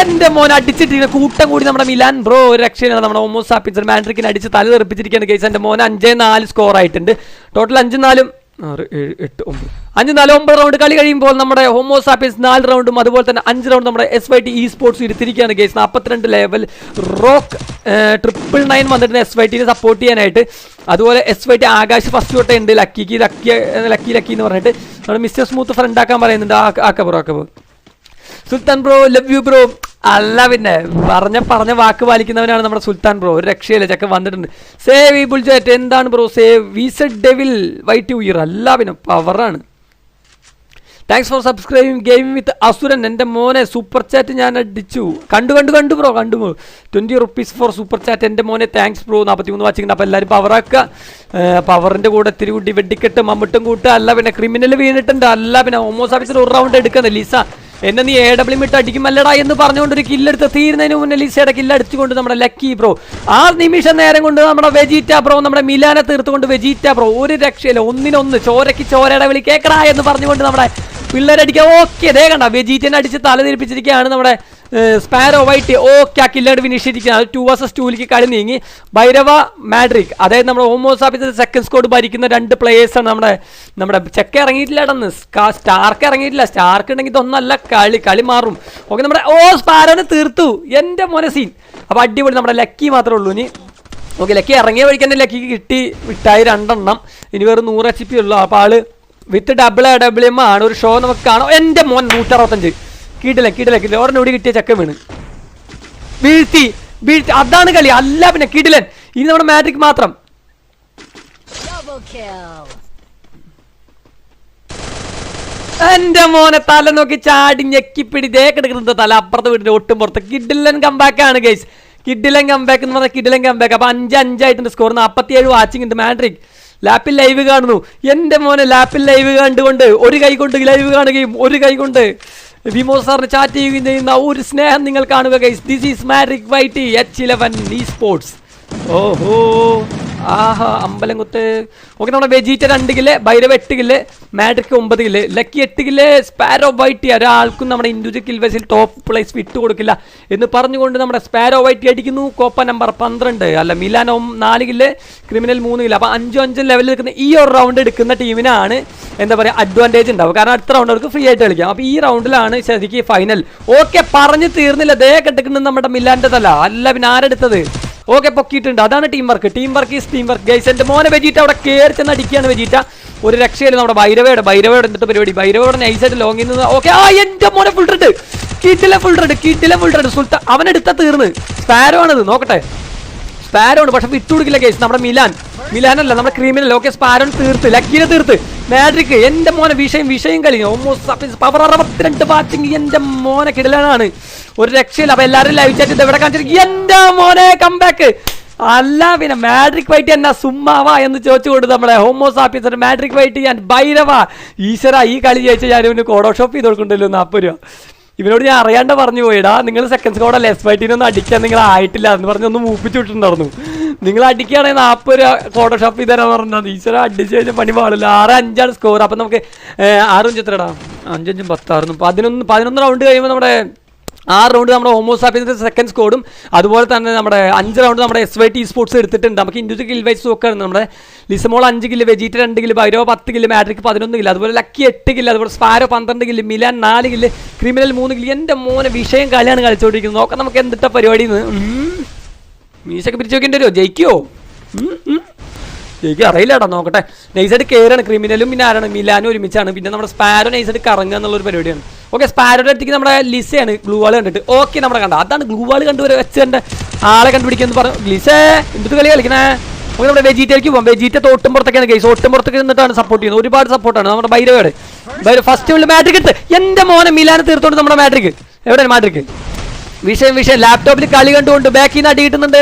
എന്റെ മോൻ അടിച്ചിട്ടിരിക്കുന്ന കൂട്ടം കൂടി നമ്മുടെ മിലാൻ. ബ്രോ ഒരു രക്ഷയിലാണ് നമ്മുടെ ഹോമോസാപ്പിസ് മാൻഡ്രിക്കിനെ അടിച്ച് തല തെറിപ്പിച്ചിരിക്കുകയാണ് കേസ് എന്റെ മോൻ അഞ്ചേ നാല് സ്കോർ ആയിട്ടുണ്ട്. ടോട്ടൽ അഞ്ച് നാലും ആറ് ഏഴ് എട്ട് ഒമ്പത്. അഞ്ച് നാല് ഒമ്പത് റൗണ്ട് കളി കഴിയുമ്പോൾ നമ്മുടെ ഹോമോ സാപ്പിയൻസ് നാല് റൗണ്ടും അതുപോലെ തന്നെ അഞ്ച് റൗണ്ട് നമ്മുടെ S Y T E sports ഇരുത്തിരിക്കുകയാണ് case നാൽപ്പത്തിരണ്ട് ലെവൽ റോക്ക് ട്രിപ്പിൾ നയൻ വന്നിട്ട് എസ് വൈ ടീനെ സപ്പോർട്ട് ചെയ്യാനായിട്ട്. അതുപോലെ S Y T Akash first തൊട്ടേ ഉണ്ട്. ലക്കിക്ക് ലക്കി ലക്കി ലക്കി എന്ന് പറഞ്ഞിട്ട്. നമ്മുടെ മിസ്റ്റർ സ്മൂത്ത് ഫ്രണ്ട് ആക്കാൻ പറയുന്നുണ്ട്. ആ- ആക്ക ബ്രോ ആക്ക bro Sultan bro love you bro. അല്ല പിന്നെ പറഞ്ഞ പറഞ്ഞ വാക്ക് പാലിക്കുന്നവനാണ് നമ്മുടെ സുൽത്താൻ ബ്രോ. ഒരു രക്ഷയില്ല ചക്ക വന്നിട്ടുണ്ട്. സേവ് ഈ ബുൾജറ്റ് എന്താണ് bro save wizard devil White ഉയർ അല്ല പിന്നെ പവറാണ് thanks for subscribing game with Asuran എന്റെ മോനെ സൂപ്പർ ചാറ്റ് ഞാൻ അടിച്ചു. കണ്ടു കണ്ടു കണ്ടു ബ്രോ കണ്ടു twenty rupees for super chat എന്റെ മോനെ താങ്ക്സ് ബ്രോ. നാൽപ്പത്തി മൂന്ന് വാച്ചിങ് അപ്പോൾ എല്ലാവരും പവറാക്കുക പവറിന്റെ കൂടെ ഒത്തിരി കൂട്ടി വെടിക്കെട്ട് മമ്മിട്ടും കൂട്ടുക. അല്ല പിന്നെ ക്രിമിനൽ വീണിട്ടുണ്ട്. അല്ല പിന്നെ ഹോമോസ് ഓഫീസർ ഒരു റൗണ്ട് എടുക്കുന്നത് ലിസ എന്നെ നീ എ ഡബ്ല്യൂ ഇട്ട് അടിക്കുമല്ലടാ എന്ന് പറഞ്ഞുകൊണ്ട് ഒരു കില്ലെടുത്ത് തീരുന്നതിന് മുന്നേ ലിസയുടെ കില്ലടിച്ചുകൊണ്ട് നമ്മുടെ ലക്കി ബ്രോ ആ നിമിഷം നേരം കൊണ്ട് നമ്മുടെ വെജീറ്റ ബ്രോ നമ്മുടെ മിലാനെ തീർത്തുകൊണ്ട് വെജീറ്റ ബ്രോ ഒരു രക്ഷയില്ല ഒന്നിനൊന്ന് ചോരയ്ക്ക് ചോരയുടെ വിളി കേക്കടാ എന്ന് പറഞ്ഞുകൊണ്ട് നമ്മുടെ പിള്ളേരടിക്കുക ഓക്കെ. ദേ കണ്ട വെജീറ്റനെ അടിച്ച് തല തിരിപ്പിച്ചിരിക്കുകയാണ് നമ്മുടെ സ്പാരോ വൈറ്റ് ഓ ക്യാ കില്ലഡ് ഫിനിഷ് അത് ടു വേഴ്സസ് ടൂവിലേക്ക് കളി നീങ്ങി. ഭൈരവ മാഡ്രിക്. അതായത് നമ്മുടെ ഹോമോസാപ്പിന്റെ സെക്കൻഡ് സ്കോഡ് ഭരിക്കുന്ന രണ്ട് പ്ലേയേഴ്സാണ് നമ്മുടെ നമ്മുടെ ചെക്ക് ഇറങ്ങിയിട്ടില്ല ഇടന്ന് സ്റ്റാർക്ക് ഇറങ്ങിയിട്ടില്ല. സ്റ്റാർക്ക് ഉണ്ടെങ്കിൽ ഇതൊന്നല്ല കളി കളി മാറും. ഓക്കെ നമ്മുടെ ഓ സ്പാരോനെ തീർത്തു. എന്റെ മോനെ സീൻ അപ്പോൾ അടിപൊളി നമ്മുടെ ലക്കി മാത്രമേ ഉള്ളൂ. ഇനി ഓക്കെ ലക്കി ഇറങ്ങിയ വഴിക്ക് തന്നെ ലക്കിക്ക് കിട്ടി വിട്ടായി രണ്ടെണ്ണം. ഇനി വേറെ നൂറ് എച്ച് പി ഉള്ളൂ. അപ്പോൾ ആൾ വിത്ത് ഡബിൾ ഡബിൾ എം ആണ്. ഒരു ഷോ നമുക്ക് കാണാം. എന്റെ മോൻ നൂറ്ററുപത്തഞ്ച്. കീട്ടില്ല കിടല കിടല ഒരെണ്ണം കൂടി കിട്ടിയ ചക്ക വീണ്. വീഴ്ത്തി വീഴ്ത്തി. അതാണ് കളി. അല്ല പിന്നെ കിടിലൻ ഇനി നമ്മുടെ മാട്രിക് മാത്രം. എന്റെ മോനെ തല നോക്കി ചാടി ഞെക്കിപ്പിടി ദേ കിടക്കുന്നത് തല. അപ്പുറത്തെ വീടിന്റെ ഒട്ടും പുറത്ത്. കിഡിലൻ കമ്പാക്ക് ആണ് ഗൈസ് കിഡിലൻ കമ്പാക്ക് എന്ന് പറഞ്ഞാൽ കിഡിലൻ കമ്പാക്ക് അപ്പൊ അഞ്ച് അഞ്ചായിട്ടുണ്ട് സ്കോർ നാൽപ്പത്തി ഏഴ് വാച്ചിങ് ഉണ്ട്. മാട്രിക് ലാപ്പിൽ ലൈവ് കാണുന്നു. എന്റെ മോനെ ലാപ്പിൽ ലൈവ് കണ്ടുകൊണ്ട് ഒരു കൈ കൊണ്ട് ലൈവ് കാണുകയും ഒരു കൈ കൊണ്ട് വിമോ സാറിന് ചാറ്റ് ചെയ്യുന്ന ഒരു സ്നേഹം നിങ്ങൾ കാണുക guys this is Marik YT H eleven esports ഓഹോ. ആഹാ അമ്പലം കുത്ത് ഓക്കെ നമ്മുടെ വെജീറ്റ രണ്ട് കിൽ ഭൈരവ് എട്ട് കിൽ മാഡ്രിക്ക് ഒമ്പത് കിൽ. ലക്കി എട്ട് കിൽ സ്പാരോ വൈറ്റി ഒരാൾക്കും നമ്മുടെ ഇൻഡിവിജ്വൽ കിൽ വയസിൽ ടോപ്പ് പ്ലേസ് വിട്ട് കൊടുക്കില്ല. എന്ന് പറഞ്ഞുകൊണ്ട് നമ്മുടെ സ്പാരോ വൈറ്റി അടിക്കുന്നു. കോപ്പ നമ്പർ പന്ത്രണ്ട്. അല്ല മിലാനോ നാല് കിൽ ക്രിമിനൽ മൂന്ന് കിൽ. അപ്പോൾ അഞ്ചും അഞ്ചും ലെവലിൽ നിൽക്കുന്ന ഈ ഒരു റൗണ്ട് എടുക്കുന്ന ടീമിനാണ് എന്താ പറയുക അഡ്വാന്റേജ് ഉണ്ടാവും കാരണം അടുത്ത റൗണ്ട് അവർക്ക് ഫ്രീ ആയിട്ട് കളിക്കാം. അപ്പോൾ ഈ റൗണ്ടിലാണ് ശരിക്കും ഫൈനൽ ഓക്കെ പറഞ്ഞു തീർന്നില്ല. ദേ കെട്ടിക്കുന്നത് നമ്മുടെ മിലാന്റെ തല അല്ല പിന്നെ ആരെടുത്തത്? ഓക്കെ പൊക്കിയിട്ടുണ്ട്. അതാണ് team work team work is team work guys എന്റെ മോനെ വെജീറ്റ അവിടെ കയറി ചെന്ന് അടിക്കുകയാണ് വെജിറ്റ. ഒരു രക്ഷയില്ല നമ്മുടെ ഭൈരവയുടെ. ഭൈരവയുടെ എന്നിട്ട് പരിപാടി? ഭൈരവയുടെ നൈസായിട്ട് ലോങ്ങിൽ നിന്ന് ഓക്കെ ആ എന്റെ മോനെ ഫുൾ റെഡ് കീറ്റിലെ ഫുൾ റെഡ് കീറ്റിലെ ഫുൾ റെഡ് സുൽത്താൻ അവനെടുത്ത തീർന്ന്. സ്പാരോ ആണത് നോക്കട്ടെ. സ്പാരോ ആണ് പക്ഷെ വിട്ടുകൊടുക്കില്ല കേസ് നമ്മുടെ മിലാൻ. മിലാൻ അല്ല നമ്മുടെ ക്രീമിനൽ ഓക്കെ സ്പാരോൺ തീർത്ത്. ലക്കീനെ തീർത്ത്. മാഡ്രിക് എന്റെ മോനെ വിഷയം വിഷയം കളി. പവർ അറുപത്തിരണ്ട് ബാറ്റിംഗ് എന്റെ മോനെ കിടലാണ് ഒരു രക്ഷയില്ല. അപ്പൊ എല്ലാവരും ലൈവ് ചാറ്റ് എവിടെ കാണിച്ചിരിക്കും എന്റെ മോനെ കംബാക്ക് അല്ല പിന്നെ മാഡ്രിക് വൈറ്റ് എന്നാ സുമ്മാവാ എന്ന് ചോദിച്ചു ചോദിച്ചുകൊണ്ട് നമ്മളെ ഹോമോസാപ്പിസർ മാഡ്രിക് വൈറ്റ് ഞാൻ ഭൈരവ ഈശ്വര ഈ കളി ജയിച്ച ഞാൻ ഇവന് കോഡോ ഷോപ്പ് ചെയ്ത് കൊടുക്കണ്ടല്ലോ നാൽപ്പത് രൂപ. ഇവനോട് ഞാൻ അറിയാണ്ട് പറഞ്ഞു പോയിടാ നിങ്ങൾ സെക്കൻഡ് സ്കോഡ് ലെസ് ഫൈറ്റിനൊന്നും അടിക്കാൻ നിങ്ങൾ ആയിട്ടില്ല എന്ന് പറഞ്ഞ് ഒന്ന് മൂപ്പിച്ച് വിട്ടിട്ടുണ്ടായിരുന്നു. നിങ്ങൾ അടിക്കുകയാണെങ്കിൽ നാൽപ്പത് രൂപ ഫോട്ടോഷോപ്പ് ചെയ്ത് തരാൻ പറഞ്ഞാൽ ഈശ്വര അടിച്ച് കഴിഞ്ഞാൽ പണി പാടില്ല. ആറ് അഞ്ചാണ് സ്കോർ അപ്പം നമുക്ക് ആറും ചിത്രടാ അഞ്ചഞ്ചും പത്താറും. പതിനൊന്ന് പതിനൊന്ന് റൗണ്ട് കഴിയുമ്പോൾ നമ്മുടെ ആറ് റൗണ്ട് നമ്മുടെ ഹോമോസാഫിന്റെ സെക്കൻഡ് സ്കോഡും അതുപോലെ തന്നെ നമ്മുടെ അഞ്ച് റൗണ്ട് നമ്മുടെ എസ് വൈ ടി സ്പോർട്സ് എടുത്തിട്ടുണ്ട്. നമുക്ക് ഇൻഡിവിജ്വൽ കിൽ വൈസ് നോക്കുകയാണ് നമ്മുടെ ലിസമോൾ അഞ്ച് കില്ല് വെജിറ്റ് രണ്ട് കില്ല് ബൈരോ പത്ത് കില്ല് മാട്രിക് പതിനൊന്ന് കില്ല് അതുപോലെ ലക്കി എട്ട് കില്ല് അതുപോലെ സ്പാരോ പന്ത്രണ്ട് കില്ല് മിലാൻ നാല് കില്ല് ക്രിമിനൽ മൂന്ന് കില്ല് എന്റെ മോനെ വിഷയം കളിയാണ് കളിച്ചുകൊണ്ടിരിക്കുന്നത് നോക്കാം നമുക്ക് എന്തിട്ട പരിപാടി മീശൊക്കെ പിരിച്ചു നോക്കേണ്ടി വരുമോ ജയിക്കുമോ എനിക്ക് അറിയില്ലടാ നോക്കട്ടെ. നൈസായിട്ട് കയറാണ് ക്രിമിനലും പിന്നെ ആരാണ്? മിലാനും ഒരുമിച്ചാണ്. പിന്നെ നമ്മുടെ സ്പാരോ നൈസായിട്ട് കറങ്ങുക എന്നുള്ളൊരു പരിപാടിയാണ്. ഓക്കെ സ്പാരോയുടെ അടുത്തേക്ക് നമ്മുടെ ലിസയാണ് ഗ്ലൂ വാൾ കണ്ടിട്ട്. ഓക്കെ നമ്മുടെ കണ്ട? അതാണ് ഗ്ലൂ വാൾ കണ്ടുവരെ വെച്ച് എന്റെ ആളെ കണ്ടുപിടിക്കുമെന്ന് പറഞ്ഞു ലിസേ എന്ത് കളി കളിക്കണേ? ഓക്കെ നമ്മുടെ വെജിറ്റേക്ക് പോകാം വെജിറ്റ തോട്ടും പുറത്തൊക്കെയാണ് കേസ് ഒട്ടും പുറത്തൊക്കെ നിന്നിട്ടാണ് സപ്പോർട്ട് ചെയ്യുന്നത്. ഒരുപാട് സപ്പോർട്ടാണ് നമ്മുടെ ബൈരവേട് ബൈര ഫസ്റ്റ് ഉള്ള മാട്രിക് എടുത്ത്. എന്റെ മോനെ മിലാനെ തീർത്തോണ്ട് നമ്മുടെ മാട്രിക് എവിടെയാണ് മാട്രിക് വിഷയം വിഷയം. ലാപ്ടോപ്പിൽ കളി കണ്ടുകൊണ്ട് ബാക്കിൽ നിന്ന് അടി കിട്ടുന്നുണ്ട്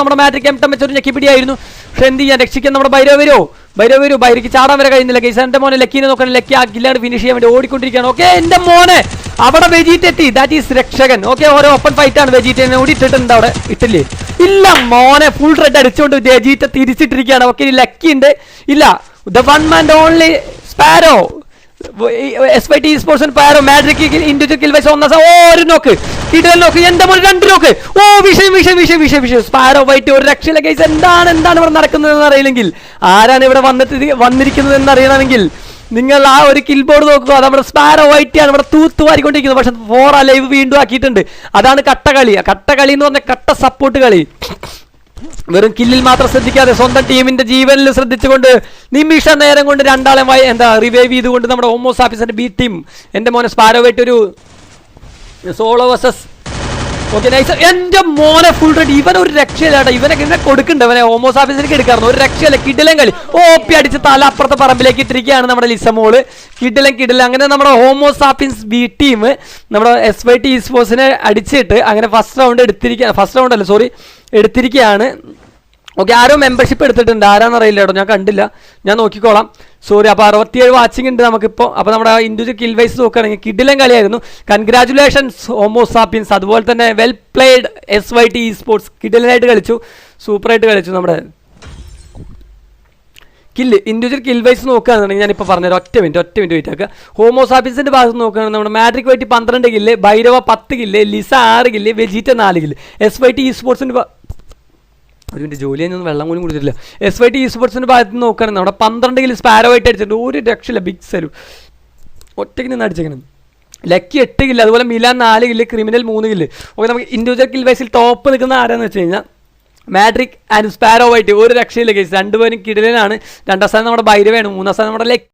നമ്മുടെ മാട്രിക് എം ടം വെച്ചൊരു ഞെക്കിപ്പിടിയായിരുന്നു. പക്ഷെ എന്ത് ചെയ്യാൻ രക്ഷിക്കാൻ നമ്മുടെ ഭൈരവരോ വരുമോ ഭൈരവ് ഭൈരക്ക് ചാടാൻ വരെ കഴിയുന്നില്ല. കേസ് എന്റെ മോനെ ലക്കിനെ നോക്കണം. ലക്കി ആ ഗില്ലാണ് ഫിനിഷ് ചെയ്യാൻ വേണ്ടി ഓടിക്കൊണ്ടിരിക്കുകയാണ്. ഓക്കെ എന്റെ മോനെ. അവിടെ വെജീറ്റ് എത്തി. ദാറ്റ് ഈസ് രക്ഷകൻ. ഓക്കെ ഓരോ ഓപ്പൺ ഫൈറ്റ് ആണ് വെജീറ്റിനെ ഓടി ഇട്ടിട്ടുണ്ട് അവിടെ. ഇട്ടില്ലേ? ഇല്ല മോനെ. ഫുൾ റെഡ് അടിച്ചുകൊണ്ട് വെജീറ്റ തിരിച്ചിട്ടിരിക്കുകയാണ്. ഓക്കെ ലക്കി ഉണ്ട് ഇല്ല the one man only Sparrow S Y T sports പയറോ മാഡ്രിക് individual kill wise ഒന്നാം ഓ ഒരു നോക്ക്. കിടൽ നോക്ക്. എന്റെ മോനെ രണ്ട് നോക്ക്. ഓ വിഷയം വിഷയം വിഷയം വിഷയം വിഷയം. സ്പാരോ വൈറ്റ് ഒരു രക്ഷയില്ല. കേസ് എന്താണ് എന്താണ് ഇവിടെ നടക്കുന്നത് അറിയില്ലെങ്കിൽ ആരാണ് ഇവിടെ വന്നിട്ട് വന്നിരിക്കുന്നത് എന്ന് അറിയണമെങ്കിൽ നിങ്ങൾ ആ ഒരു കിൽ ബോർഡ് നോക്കുക. നമ്മുടെ സ്പാരോ വൈറ്റ് ആണ്. ഇവിടെ തൂത്ത് വാരിക്കൊണ്ടിരിക്കുന്നത് പക്ഷെ ഫോർ ആ ലൈവ് വീണ്ടും ആക്കിയിട്ടുണ്ട്. അതാണ് കട്ടകളി. കട്ടകളി എന്ന് പറഞ്ഞ കട്ട സപ്പോർട്ട് കളി. വെറും കില്ലിൽ മാത്രം ശ്രദ്ധിക്കാതെ സ്വന്തം ടീമിന്റെ ജീവനിൽ ശ്രദ്ധിച്ചുകൊണ്ട് നിമിഷ നേരം കൊണ്ട് രണ്ടാളെ എന്താ റിവൈവ് ചെയ്തുകൊണ്ട് നമ്മുടെ ഹോമോസ് ഓഫീസിന്റെ ബി ടീം എന്റെ മോനെ സ്പാരോവായിട്ട് ഒരു സോളോ വസസ് ഓക്കെ നൈസ് എന്റെ മോനെ ഫുൾ റെഡി ഇവൻ ഒരു രക്ഷയില്ലാട്ടോ. ഇവനെ ഇങ്ങനെ കൊടുക്കണ്ട. ഇവനെ ഹോമോസ് ഓഫീസിലേക്ക് എടുക്കാറുണ്ട്. ഒരു രക്ഷയില്ല. കിഡിലം കളി. ഓപ്പി അടിച്ച് തല അപ്പുറത്തെ പറമ്പിലേക്ക് ഇട്ടിരിക്കുകയാണ് നമ്മുടെ ലിസമോൾ കിഡിലം കിഡിലം അങ്ങനെ നമ്മുടെ ഹോമോസ് ആഫിൻസ് ബി ടീം നമ്മുടെ എസ് വൈ ടി സ്പോർട്സിനെ അടിച്ചിട്ട് അങ്ങനെ ഫസ്റ്റ് റൗണ്ട് എടുത്തിരിക്കുക ഫസ്റ്റ് റൗണ്ട് അല്ല സോറി എടുത്തിരിക്കുകയാണ് ഓക്കെ ആരോ മെമ്പർഷിപ്പ് എടുത്തിട്ടുണ്ട്. ആരാന്നറിയില്ല കേട്ടോ ഞാൻ കണ്ടില്ല. ഞാൻ നോക്കിക്കോളാം. സോറി അപ്പോൾ അറുപത്തിയേഴ് വാച്ചിങ് ഉണ്ട് നമുക്കിപ്പോൾ അപ്പോൾ നമ്മുടെ ഇൻഡിവിജ്വൽ കിൽ വൈസ് നോക്കുകയാണെങ്കിൽ കിഡിലം കളിയായിരുന്നു. കൺഗ്രാറ്റുലേഷൻസ് ഹോമോസാപ്പിൻസ് അതുപോലെ തന്നെ well played S Y T E sports കിഡിലനായിട്ട് കളിച്ചു. സൂപ്പറായിട്ട് കളിച്ചു നമ്മുടെ കില്ല് ഇൻഡിവിജ്വൽ കിൽ വൈസ് നോക്കുകയാണെന്നുണ്ടെങ്കിൽ ഞാനിപ്പോൾ പറഞ്ഞത് ഒറ്റ മിനിറ്റ് ഒറ്റ മിനിറ്റ് വെയിറ്റ് ആക്കുക. ഹോമോസാപ്പിൻസിന്റെ ഭാഗത്ത് നോക്കുകയാണെങ്കിൽ നമ്മുടെ മാട്രിക് വൈറ്റി പന്ത്രണ്ട് കില്ല് ഭൈരവ പത്ത് കില്ല് ലിസ ആറ് കില്ല് വെജീറ്റ നാല് kill S Y T E സ്പോർട്സിന്റെ ഒരു മിനിറ്റ് ജോലി ഞാൻ വെള്ളം കൂടി കുടിച്ചിട്ടില്ല. എസ് വൈ ടി ഇ സ്പോർട്സിന്റെ ഭാഗത്ത് നോക്കുകയാണെങ്കിൽ നമ്മുടെ പന്ത്രണ്ട് കില്ല് സ്പാരോ ആയിട്ട് അടിച്ചിട്ടുണ്ട്. ഒരു രക്ഷയില്ല ബിഗ് സലു ഒറ്റയ്ക്ക് നിന്ന് അടിച്ചേക്കണം. ലക്കി എട്ട് കില്ല് അതുപോലെ മിലാൻ നാല് കില്ല് ക്രിമിനൽ മൂന്ന് കില്ല് ഓക്കെ നമുക്ക് ഇൻഡിവിജ്വൽ കിൽ വൈസിൽ ടോപ്പ് നിൽക്കുന്ന ആരാന്ന് വെച്ച് കഴിഞ്ഞാൽ മാട്രിക് ആൻഡ് സ്പാരോ ആയിട്ട് ഒരു രക്ഷയില്ല കേസ് രണ്ടുപേരും കിടലിനാണ്. രണ്ടാം സ്ഥാനം നമ്മുടെ ഭൈരവയാണ് മൂന്നാം സ്ഥാനം നമ്മുടെ ലക്കി.